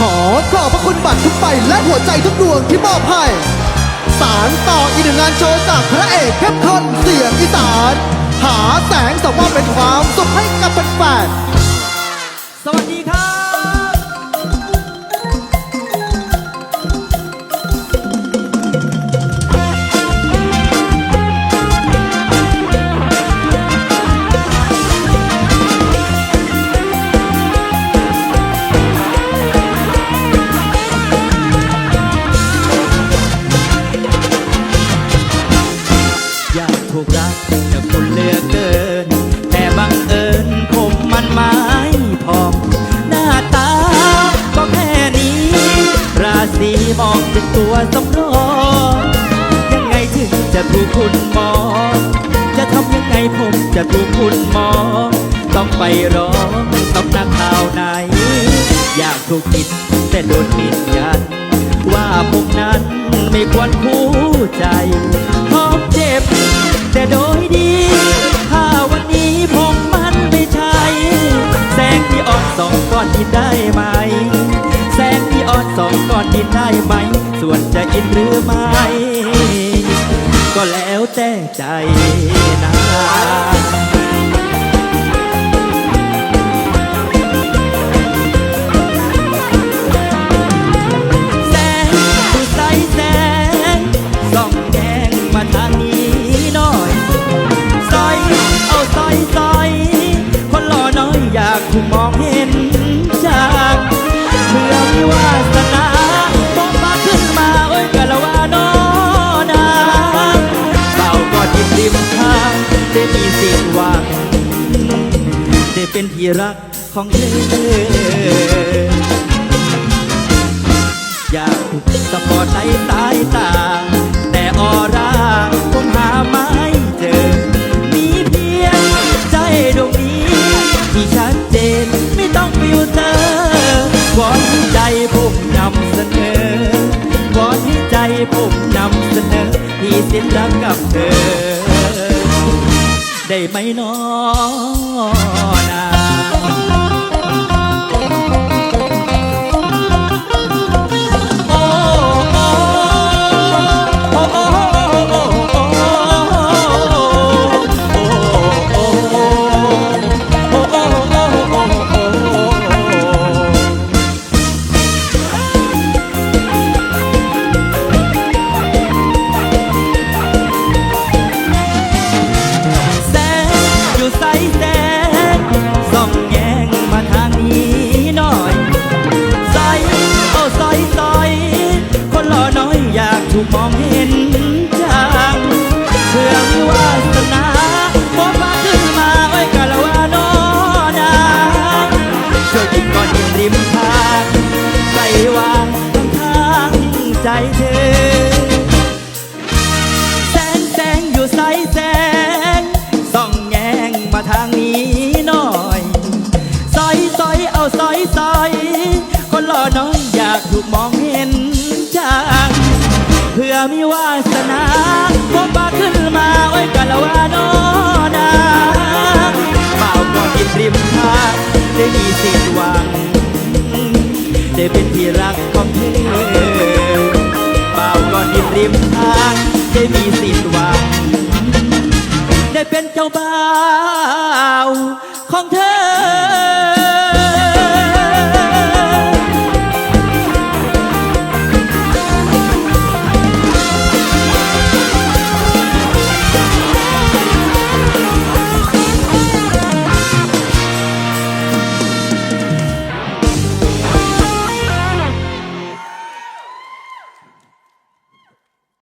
ขอขอบพระคุณบัตรทุกใบและหัวใจทุกดวงที่มอบให้สารต่ออีกหนึ่งงานโชว์จากพระเอกเข้มข้นเสียงอีสาน หาแสงสมองเป็นความสุขให้กับแฟนๆสวัสดีครับ สีมองเป็นตัวสำรองยังไงถึงจะถูกคุณมอง จะทำยังไงผมจะถูกคุณมอง ต้องไปร้องต้องนักข่าวไหน อยากถูกติดแต่โดนปิดยัน ว่าผมนั้นไม่ควรคู่ใจพอเจ็บแต่โดยดี หรือไม่ ก็แล้วแต่ใจนะแสงใสแสงส่องแยงมาทางนี้หน่อยซอย เป็นที่รักของเธอ อยากสปอร์ตในสายตา แต่ออร่าคงหาไม่เจอ มีเพียงใจดวงนี้ ที่ชัดเจนไม่ต้องฟิลเตอร์วอนให้ใจผมนำเสนอวอนให้ใจผมนำเสนอ ที่เส้นรักกับเธอ ได้ไหมน้อน เธอ แสงแสงอยู่ใสแสงส่องแยงมาทางนี้หน่อยซอยซอยเอาซอยซอยคนหล่อน้อยอยากถูกมองเห็นจังเพื่อมีวาสนาผมบาขึ้นมาไว้กันละว่าน้อน ได้มีสิทธิ์หวังได้เป็นเจ้าบ่าว